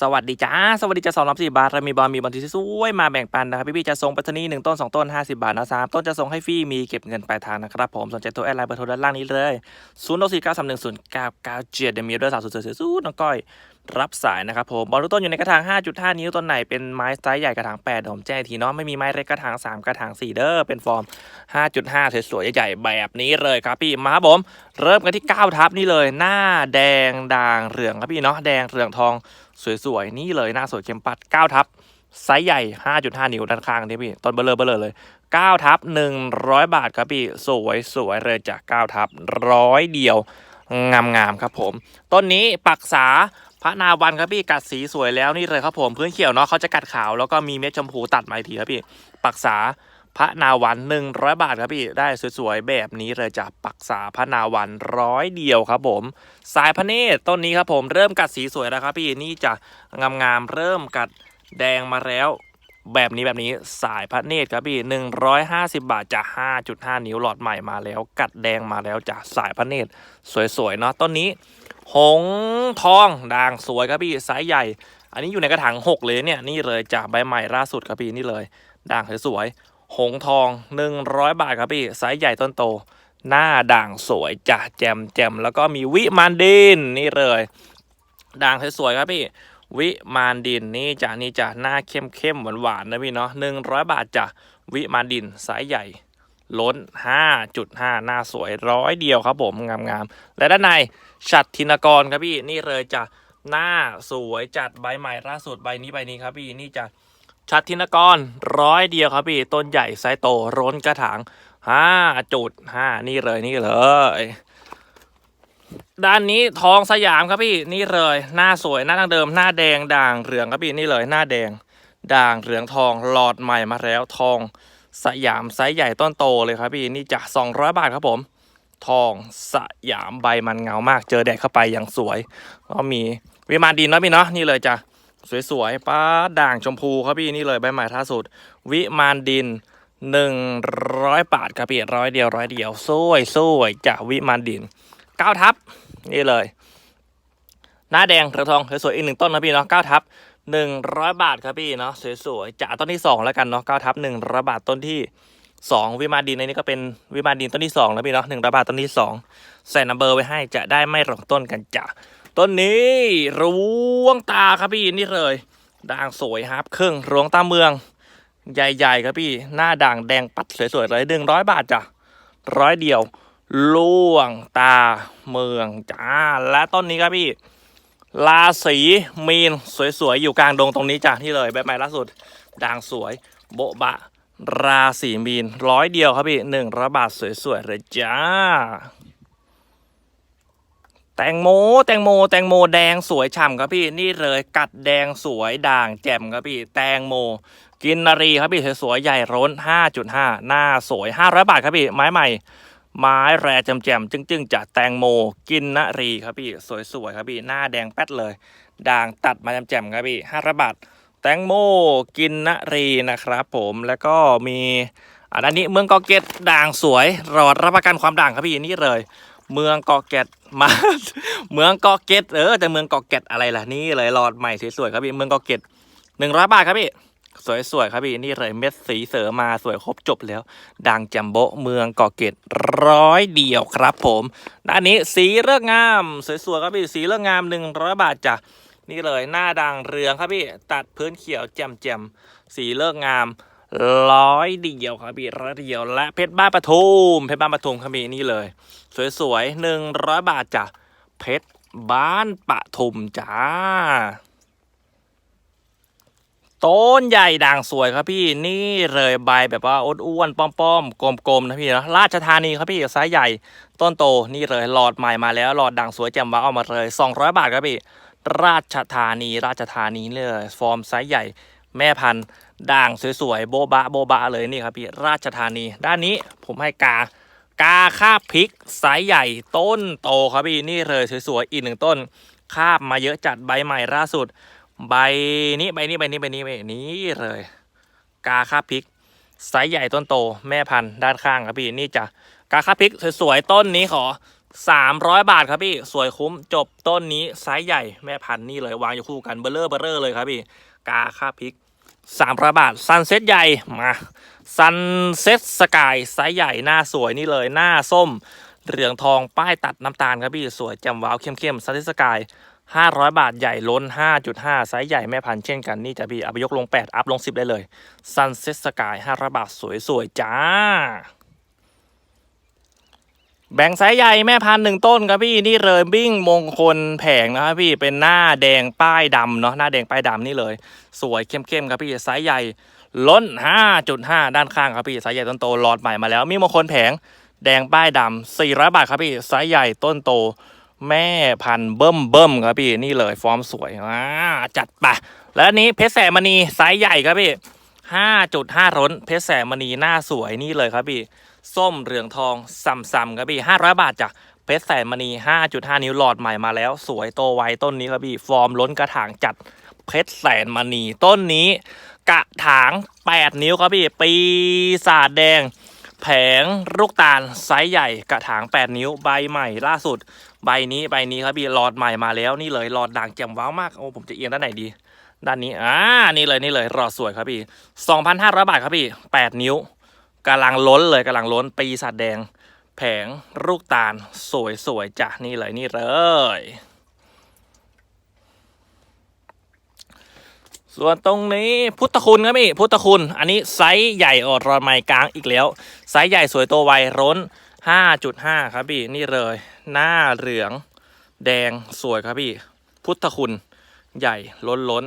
สวัสดีจ้า สวัสดีจ้าสองรับสี่บาทเรามีบอลมีบอลที่สวยมาแบ่งปันนะครับ พี่พี่ๆจะส่งปัตตานีหนึ่งต้นสองต้นห้าสิบาทนะสามต้นจะส่งให้ฟรีมีเก็บเงินปลายทางนะครับผมสนใจตัวแอดไลน์เบอร์โทรด้านล่างนี้เลยศูนย์สี่เก้าสามหนึ่งศูนย์เก้าเก้าเจ็ดเดี๋ยวมีด้วยสาวสุดสวยๆสู้น้องก้อย รับสายนะครับผมบอลทุกต้นอยู่ในกระถาง 5.5 นิ้วต้นไหนเป็นไม้ไซส์ใหญ่กระถาง8ผมแจ้งทีเนาะไม่มีไม้เล็กกระถาง 3 กระถาง 4 เด้อเป็นฟอร์ม 5.5 สวยๆใหญ่ๆแบบนี้เลยครับพี่มาครับผม เริ่มกันที่ 9 ทับนี่เลย หน้าแดงด่างเหลืองครับพี่เนาะแดงเหลืองทองสวยๆนี่เลยหน้าสวยเข้มปัด 9 ทับไซส์ใหญ่ 5.5 นิ้วด้านข้างนี่พี่ ต้นเบลเลอร์เบลเลอร์เลย 9 ทับ 100 บาทครับพี่ สวยสวยเลยจาก 9 ทับร้อยเดียว งามๆครับผม ต้นนี้ปักษา พระนาวันครับพี่กัดสีสวยแล้วนี่เลยครับผมพื้นเขียวเนาะเขาจะกัดขาวแล้วก็มีเม็ดชมพูตัดมาอีกทีครับพี่ปักษาพระนาวันหนึ่งร้อยบาทครับพี่ได้สวยๆแบบนี้เลยจากปักษาพระนาวันร้อยเดียวครับผม สายพระเนตรต้นนี้ครับผมเริ่มกัดสีสวยแล้วครับพี่นี่จะงามๆเริ่มกัดแดงมาแล้ว แบบนี้แบบนี้สายพระเนตรครับพี่150บาทจะ5.5นิ้วหลอดใหม่มาแล้ว กัดแดงมาแล้วจากสายพระเนตรสวยๆเนาะต้นนี้ หงทองด่างสวยครับพี่ไซส์ใหญ่ อันนี้อยู่ในกระถาง6เลยเนี่ยนี่เลยจากใบใหม่ล่าสุดครับพี่นี่เลยด่างสวยๆหงทอง100บาทครับพี่ไซส์ใหญ่ต้นโต หน้าด่างสวยจะแจมแจมแล้วก็มีวิมานดินนี่เลยด่างสวยๆครับพี่ วิมานดินนี่จะนี่จะหน้าเข้มเข้มหวานหวานนะพี่เนาะหนึ่งร้อยบาทจ้ะวิมานดินไซส์ใหญ่ ล้น 5.5 หน้าสวยร้อยเดียวครับผมงามๆและด้านในฉัดธินกรครับพี่นี่เลยจะหน้าสวยจัดใบใหม่ล่าสุดใบนี้ใบนี้ครับพี่นี่จะฉัดธินกรร้อยเดียวครับพี่ ต้นใหญ่ไซส์โตร้นกระถาง5จุด5นี่เลยนี่เลย ด้านนี้ทองสยามครับพี่นี่เลย หน้าสวยหน้าดังเดิม หน้าแดงด่างเหลืองครับพี่นี่เลย หน้าแดงด่างเหลืองทองหลอดใหม่มาแล้วทองสยามไซส์ใหญ่ต้นโตเลยครับพี่นี่จะ200 บาทครับผม ทองสยามใบมันเงามาก เจอแดดเข้าไปอย่างสวยก็มีวิมานดินนะพี่เนาะนี่เลยจ้ะสวยๆป้าด่างชมพูครับพี่นี่เลยใบใหม่ท่าสุด วิมานดิน100บาทครับพี่ร้อยเดียวร้อยเดียวสวยสวยจากวิมานดินเก้าทับ นี่เลย หน้าแดงเรืองทองสวยๆอีกหนึ่งต้นนะพี่เนาะเก้าทับหนึ่งร้อยบาทครับพี่เนาะสวยๆจากต้นที่สองแล้วกันเนาะเก้าทับหนึ่งร้อยบาทต้นที่สองวิมานดินในนี้ก็เป็นวิมานดินต้นที่สองแล้วพี่เนาะหนึ่งร้อยบาทต้นที่สองใส่นัมเบอร์ไว้ให้จะได้ไม่หลงต้นกันจ้ะต้นนี้รวงตาครับพี่นี่เลยด่างสวยครับ เครึ่องรวงตาเมือง ใหญ่ๆครับพี่ หน้าด่างแดงปัดสวยๆเลยหนึ่งร้อยบาทจ้ะร้อยเดียว ล่วงตาเมืองจ้า และต้นนี้ครับพี่ราศีมีนสวยๆ อยู่กลางดงตรงนี้จ้ะที่เลยแบบใหม่ล่าสุดด่างสวย โบะบะ ราศีมีนร้อยเดียวครับพี่หนึ่งร้อยบาทสวยๆเลยจ้า แตงโมแตงโม แตงโมแดงสวยฉ่ำครับพี่นี่เลยกัดแดงสวยด่างแจ่มครับพี่ แตงโม กินนารีครับพี่สวยๆใหญ่ร้น 5.5 หน้าสวย 500 บาทครับพี่ไม้ใหม่ ไม้แรแจมๆจึ้งๆจากแตงโมกินนารีครับพี่สวยๆครับพี่หน้าแดงแป๊ดเลย ด่างตัดมาแจมๆครับพี่500บาทแตงโมกินนารีนะครับผมแล้วก็มีอันนี้เมืองเกาะเกตด่างสวยรอดรับประกันความด่างครับพี่นี่เลย เมืองเกาะเกตมา เมืองเกาะเกตเออแต่เมืองเกาะเกตอะไรล่ะนี่เลยหลอดใหม่สวยๆครับพี่เมืองเกาะเกตหนึ่งร้อยบาทครับพี่ สวยๆครับพี่นี่เลยเม็ดสีเสริมาสวยครบจบแล้ว ดังจัมโบะเมืองเกาะเกตร้อยเดียวครับผมด้านนี้สีเลือกงามสวยๆครับพี่สีเลือกงามหนึ่งร้อยบาทจ้ะนี่เลยหน้าดังเรืองครับพี่ตัดพื้นเขียวแจ่มๆสีเลือกงามร้อยเดียวครับพี่ร้อยเดียวและเพชรบ้านปทุมเพชรบ้านปทุมครับพี่นี่เลย สวยๆหนึ่งร้อยบาทจ้ะเพชรบ้านปทุมจ้า ต้นใหญ่ด่างสวยครับพี่นี่เลยใบแบบว่าอ้วนๆป้อมๆกลมๆนะพี่นะราชธานีครับพี่ไซส์ใหญ่ต้นโตนี่เลยหลอดใหม่มาแล้วหลอดด่างสวยแจ่มว้าวเอามาเลย 200 บาทครับพี่ราชธานีราชธานีเลยฟอร์มไซส์ใหญ่แม่พันธุ์ด่างสวยๆโบบะโบบะเลยนี่ครับพี่ราชธานี ด้านนี้ผมให้กากาคาบพริกไซส์ใหญ่ต้นโตครับพี่นี่เลยสวยๆอีกหนึ่งต้นคาบมาเยอะจัดใบใหม่ล่าสุด ใบนี้ใบนี้ใบนี้ใบนี้ใบนี้เลย กาคาพริกไซส์ใหญ่ต้นโตแม่พันธุ์ด้านข้างครับพี่นี่จะกาคาพริกสวยๆต้นนี้ขอสามร้อยบาทครับพี่สวยคุ้มจบต้นนี้ไซส์ใหญ่แม่พันธุ์นี่เลยวางอยู่คู่กันเบลเลอร์เบลเลอร์เลยครับพี่กาค่าพริกสามร้อยบาทซันเซ็ตใหญ่มาซันเซ็ตสกายไซส์ใหญ่หน้าสวยนี่เลยหน้าส้มเหลืองทองป้ายตัดน้ำตาลครับพี่สวยจ่มว้าวเข้มๆซันเซ็ตสกาย ห้าร้อยบาทใหญ่ล้น 5.5 ไซส์ใหญ่แม่พันธุ์เช่นกันนี่จะพี่เอาไปยกลง 8 อัพลง 10 ได้เลยซันเซ็ตสกาย500 บาทสวยๆ จ้า แบ่งไซส์ใหญ่แม่พันธุ์หนึ่งต้นครับพี่นี่เลยบิ้งมงคลแผงนะครับพี่เป็นหน้าแดงป้ายดำเนาะหน้าแดงป้ายดำนี่เลย สวยเข้มๆครับพี่ไซส์ใหญ่ล้น 5.5 ด้านข้างครับพี่ไซส์ใหญ่ต้นโตหลอดใหม่มาแล้ว มีมงคลแผงแดงป้ายดำ400 บาทครับพี่ไซส์ใหญ่ต้นโต แม่พันเบิ่มเบิ่มครับพี่นี่เลยฟอร์มสวยอ่าจัดไปแล้วนี้เพชรแสมณีไซส์ใหญ่ครับพี่5.5ร้นเพชรแสมณีหน้าสวยนี่เลยครับพี่ส้มเหลืองทองซ้ำๆครับพี่500บาทจ้ะเพชรแสมณี5.5นิ้วหลอดใหม่มาแล้ว สวยโตไวต้นนี้ครับพี่ฟอร์มล้นกระถางจัดเพชรแสนมณีต้นนี้ กระถาง8นิ้วครับพี่ปีศาจแดง แผงลูกตาลไซส์ใหญ่กระถาง 8 นิ้วใบใหม่ล่าสุด ใบนี้ใบนี้ครับพี่หลอดใหม่มาแล้วนี่เลยหลอดด่างแจ่มว้าวมากโอ้ผมจะเอียงด้านไหนดี ด้านนี้อ่านี่เลยนี่เลยหลอดสวยครับพี่ 2,500 บาทครับพี่ 8 นิ้วกำลังล้นเลยกำลังล้นปีศาจแดง แผงลูกตาลสวยสวยๆจ้ะนี่เลยนี่เลย ส่วนตรงนี้พุทธคุณครับพี่พุทธคุณ อันนี้ไซส์ใหญ่ออดรอยไม้กลางอีกแล้ว ไซส์ใหญ่สวยโตไวร้น 5.5 ครับพี่นี่เลย หน้าเหลืองแดงสวยครับพี่ พุทธคุณใหญ่ล้นล้น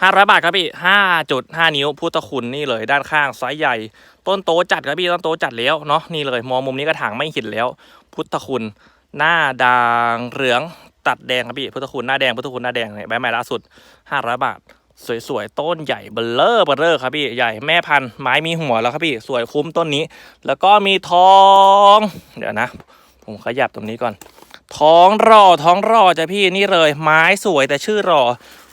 ห้าร้อยบาทครับพี่ห้าจุดห้านิ้วพุทธคุณนี่เลยด้านข้างไซส์ใหญ่ ต้นโตจัดครับพี่ต้นโตจัดแล้วเนาะนี่เลยมองมุมนี้กระถางไม่เห็นแล้ว พุทธคุณ หน้าด่างเหลือง ตัดแดงครับพี่พุทธคุณหน้าแดงพุทธคุณหน้าแดงเนี่ยใบใหม่ล่าสุดห้าร้อยบาท สวยๆ ต้นใหญ่เบลเลอร์เบลเลอร์ครับพี่ใหญ่แม่พันธุ์ไม้มีหัวแล้วครับพี่สวยคุ้มต้นนี้ แล้วก็มีทอง เดี๋ยวนะ ผมขยับตรงนี้ก่อน ท้องรอท้องรอจ้ะพี่นี่เลย ไม้สวยแต่ชื่อรอ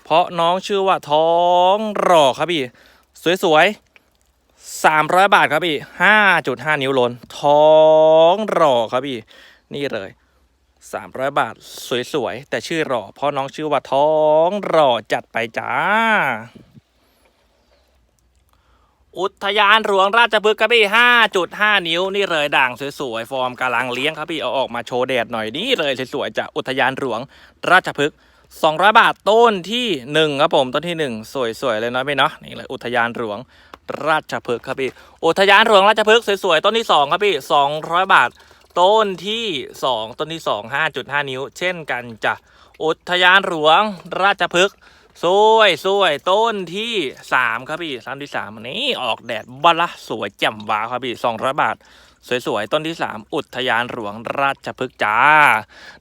เพราะน้องชื่อว่าท้องรอครับพี่ สวยๆสามร้อยบาทครับพี่ห้าจุดห้านิ้วล้นท้องรอครับพี่ นี่เลย สามร้อยบาท สวยๆ แต่ชื่อหรอเพราะน้องชื่อว่าท้องหรอจัดไปจ้า อุทยานหลวงราชพฤกษ์ครับพี่5.5 นิ้วนี่เลยด่างสวยๆ ฟอร์มกำลังเลี้ยงครับพี่ เอาออกมาโชว์แดดหน่อยนี่เลยสวยๆจากอุทยานหลวงราชพฤกษ์200 บาทต้นที่ 1 ครับผม ต้นที่ 1 สวยๆ เลยเนาะพี่เนาะนี่เลยอุทยานหลวงราชพฤกษ์ครับพี่ อุทยานหลวงราชพฤกษ์สวยๆ ต้นที่ 2 ครับพี่ 200 บาท ต้นที่ 2 ต้นที่ 2 5.5 นิ้ว เช่นกันจ้ะอุทยานหลวงราชพฤกษ์สวยสวยต้นที่สามครับพี่ต้นที่สามนี่ออกแดดบละสวยแจ่มว้าครับพี่สองร้อยบาท สวยๆ ต้นที่สามอุทยานหลวงราชพฤกษ์จ้า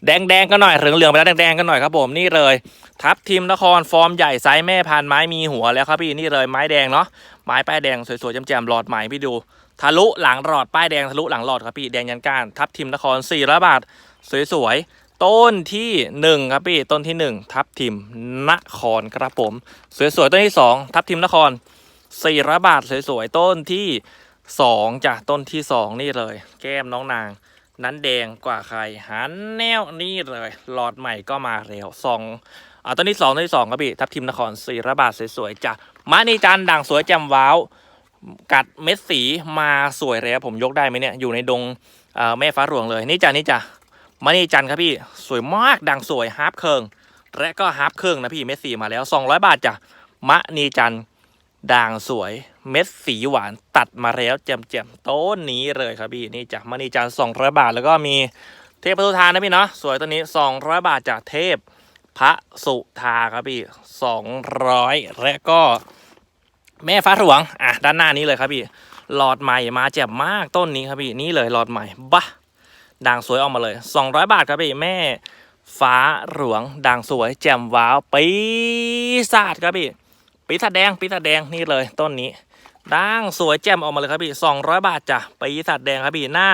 แดงๆกันหน่อยเหลืองๆไปแล้วแดงๆกันหน่อยครับผมนี่เลย ทับทีมนครฟอร์มใหญ่ไซส์แม่พันไม้มีหัวแล้วครับพี่นี่เลยไม้แดงเนาะไม้ป้ายแดงสวยๆแจ่มๆหลอดใหม่พี่ดู ทะลุหลังหลอดป้ายแดงทะลุหลังหลอดครับพี่แดงยันก้านทับทีมนคร400บาท สวยๆ ต้นที่หนึ่งครับพี่ต้นที่หนึ่งทับทิมนครครับผม สวยๆ ต้นที่สองทับทิมนคร400บาท สวยๆ ต้นที่สองจ้ะต้นที่สองนี่เลย แก้มน้องนาง นั้นแดงกว่าใครหันแนวนี่เลยหลอดใหม่ก็มาแล้วสองอ่าต้นที่สองต้นที่สองครับพี่ทับทิมนคร400บาทสวยๆจ้ะมานีจันทร์ด่างสวยแจ่มว้าว กัดเม็ดสีมาสวยแล้วผมยกได้ไหมเนี่ยอยู่ในดงแม่ฟ้าหลวงเลย นี่จ้ะนี่จ้ะมานี่จันครับพี่สวยมากดังสวยฮาร์ปเคิงและก็ฮาร์ปเคิงนะพี่เม็ดสีมาแล้ว 200 บาทจ้ะมะนีจันด่างสวยเม็ดสีหวานตัดมาแล้วแจ่มๆต้นนี้เลยครับพี่นี่จ้ะมะนีจันทร์200 บาท แล้วก็มีเทพประตูทานนะพี่เนาะสวยตัวนี้ 200 บาทจากเทพพระสุธาครับพี่ 200 และก็ แม่ฟ้าหลวงอะด้านหน้านี้เลยครับพี่หลอดใหม่มาแจ่มมากต้นนี้ครับพี่นี่เลยหลอดใหม่บ้าด่างสวยออกมาเลย 200 บาทครับพี่แม่ฟ้าหลวงด่างสวย แจ่มว้าวปีศาจครับพี่ปีศาจแดงปีศาจแดงนี่เลยต้นนี้ด่างสวยแจ่มออกมาเลยครับพี่200 บาทจ้ะปีศาจแดงครับพี่หน้า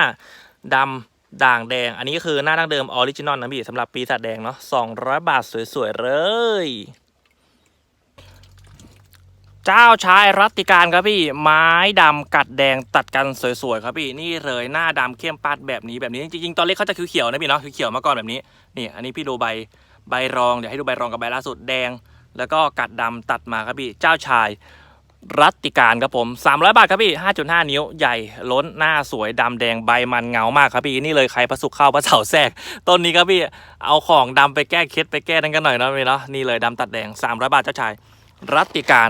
ดำด่างแดง อันนี้คือหน้าดั้งเดิมออริจินอลนะพี่สำหรับปีศาจแดงเนาะ200 บาทสวยๆเลย เจ้าชายรัติการครับพี่ไม้ดำกัดแดงตัดกันสวยๆครับพี่นี่เลยหน้าดำเข้มปัดแบบนี้แบบนี้จริงๆตอนเล็กเขาจะเขียวๆนะพี่เนาะเขียวๆมาก่อนแบบนี้นี่อันนี้พี่ดูใบใบรองเดี๋ยวให้ดูใบรองกับใบล่าสุดแดง แล้วก็กัดดำตัดมาครับพี่เจ้าชายรัติการครับผม 300 บาทครับพี่ 5.5 นิ้วใหญ่ล้นหน้าสวยดำแดงใบมันเงามากครับพี่นี่เลยใครพระสุขเข้าพระเสาแทรกต้นนี้ครับพี่เอาของดำไปแก้เคล็ดไปแก้นั่นกันหน่อยนะพี่เนาะนี่เลยดำตัดแดง 300 บาทเจ้าชาย รัติการ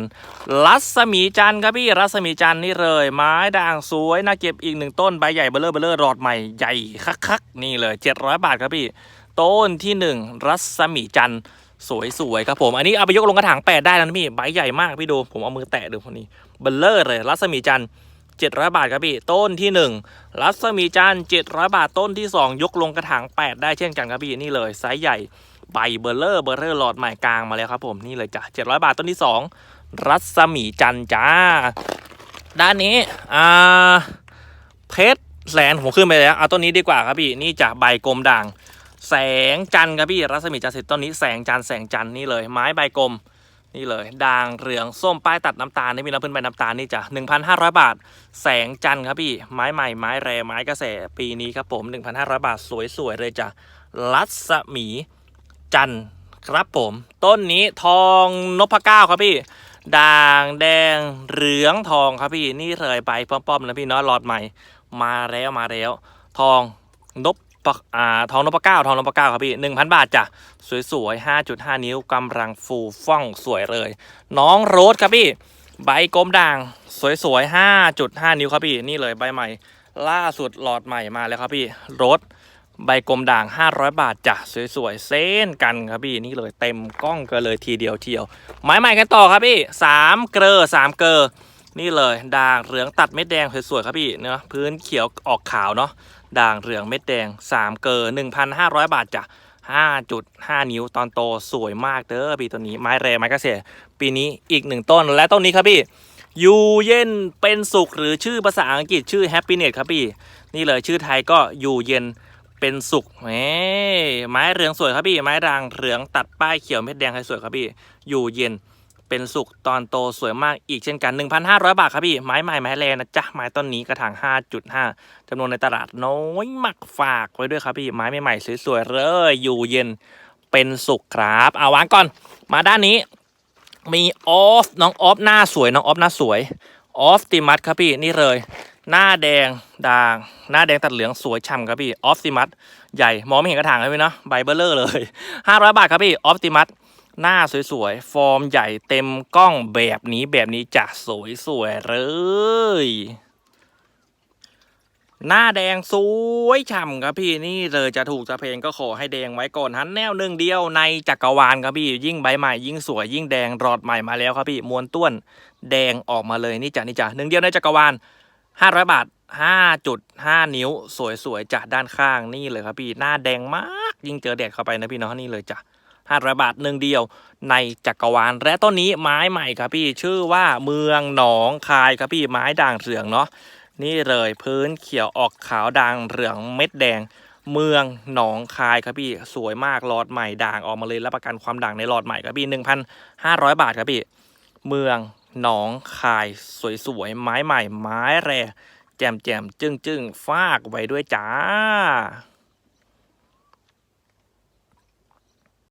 รัศมีจันทร์ครับพี่รัศมีจันทร์นี่เลย ไม้ด่างสวยน่าเก็บอีกหนึ่งต้นใบใหญ่เบลเลอร์เบลเลอร์รอดใหม่ใหญ่คักๆนี่เลย 700 บาทครับพี่ ต้นที่หนึ่งรัศมีจันทร์สวยๆครับผมอันนี้เอาไปยกลงกระถางแปดได้แล้วนะพี่ใบใหญ่มากพี่ดูผมเอามือแตะดูคนนี้เบลเลอร์เลย รัศมีจันทร์700 บาทครับพี่ ต้นที่หนึ่งรัศมีจันทร์700 บาทต้นที่สองยกลงกระถางแปดได้เช่นกันครับพี่นี่เลยไซส์ใหญ่ ใบเบลเลอร์เบลเลอร์หลอดใหม่กลางมาแล้วครับผมนี่เลยจ้ะ700 บาทต้นที่ 2 รัศมีจันจ้า ด้านนี้อ่าเพชรแสนผมขึ้นไปแล้วเอาต้นนี้ดีกว่าครับพี่นี่จะใบกลมด่าง แสงจันครับพี่รัศมีจันเสร็จต้นนี้แสงจันแสงจันนี่เลย ไม้ใบกลมนี่เลยด่างเหลืองส้มป้ายตัดน้ำตาลนี่มีน้ำพื้นใบน้ำตาลนี่จ้ะ1,500 บาท แสงจันทร์ครับพี่ ไม้ใหม่ไม้แรไม้กระแสปีนี้ครับผม 1,500 บาทสวยๆเลยจ้ะรัศมี จันครับผม ต้นนี้ทองนพเก้าครับพี่ ด่างแดงเหลืองทองครับพี่นี่เลยไปป้อมๆนะพี่เนาะหลอดใหม่ มาแล้วมาแล้ว ทองนพปะอ่าทองนพเก้าทองนพเก้าครับพี่หนึ่งพันบาทจ้ะสวยๆห้าจุดห้านิ้วกำลังฟูฟ่องสวยเลย น้องโรสครับพี่ ใบกลมด่าง สวยๆห้าจุดห้านิ้วครับพี่นี่เลยใบใหม่ ล่าสุดหลอดใหม่มาแล้วครับพี่โรส ใบกลมด่าง 500 บาทจ้ะสวยๆเส้นกันครับพี่นี่เลยเต็มกล้องกันเลยทีเดียวเทียวไม้ใหม่กันต่อครับพี่สามเกลอสามเกลอนี่เลย ด่างเหลืองตัดเม็ดแดงสวยๆครับพี่เนาะพื้นเขียวออกขาวเนาะด่างเหลืองเม็ดแดงสามเกลอ1,500 บาทจ้ะ5.5 นิ้วตอนโตสวยมากเด้อพี่ตัวนี้ไม้แรไม้กระเสปีนี้อีกหนึ่งต้นและต้นนี้ครับพี่ยูเย็นเป็นสุขหรือชื่อภาษาอังกฤษชื่อ happiness ครับพี่ นี่เลยชื่อไทยก็อยู่เย็น เป็นสุกแหมไม้เหลืองสวยครับพี่ ไม้ด่างเหลืองตัดป้ายเขียวเม็ดแดงให้สวยครับพี่ อยู่เย็น เป็นสุกตอนโตสวยมากอีกเช่นกัน 1,500 บาทครับพี่ ไม้ใหม่ไม้แรงนะจ๊ะ ไม้ต้นนี้กระถาง 5.5จำนวนในตลาดน้อยมากฝากไว้ด้วยครับพี่ ไม้ใหม่ๆสวยๆเลย อยู่เย็น เป็นสุกครับ เอาวางก่อน มาด้านนี้ มีออฟ น้องออฟหน้าสวย น้องออฟหน้าสวย ออฟติมัสครับพี่ นี่เลย หน้าแดงด่าง หน้าแดงตัดเหลืองสวยฉ่ำครับพี่ออฟติมัสใหญ่มองไม่เห็นกระถางเลยพี่เนาะใบเบลเลอร์เลย 500 บาทครับพี่ออ t ติมัสหน้าสวยๆ ฟอร์มใหญ่เต็มกล้องแบบนี้แบบนี้จะสวยๆเลย หน้าแดงสวยฉ่ำครับพี่นี่เลยจะถูกจะเพลงก็ขอให้แดงไว้ก่อนหันแนวหนึ่งเดียวในจักรวาลครับพี่ ยิ่งใบใหม่ยิ่งสวยยิ่งแดงรอดใหม่มาแล้วครับพี่มวนต้วนแดงออกมาเลยนี่จ้ะนี่จ้ะหนึ่งเดียวในจักรวาล 500 บาท 5.5 นิ้ว สวยๆจากด้านข้างนี่เลยครับพี่ หน้าแดงมาก ยิ่งเจอแดดเข้าไปนะพี่เนาะนี่เลยจ้ะ500 บาทหนึ่งเดียวในจักรวาล และต้นนี้ไม้ใหม่ครับพี่ ชื่อว่าเมืองหนองคายครับพี่ ไม้ด่างเหลืองเนาะ นี่เลยพื้นเขียวออกขาวด่างเหลืองเม็ดแดง เมืองหนองคายครับพี่ สวยมากหลอดใหม่ด่างออกมาเลยรับประกันความด่างในหลอดใหม่ครับพี่ 1,500 บาทครับพี่ เมือง หนองคายสวยๆ ไม้ใหม่ ไม้แร่แจมแจมจึ้งจึ้งฟากไว้ด้วยจ้า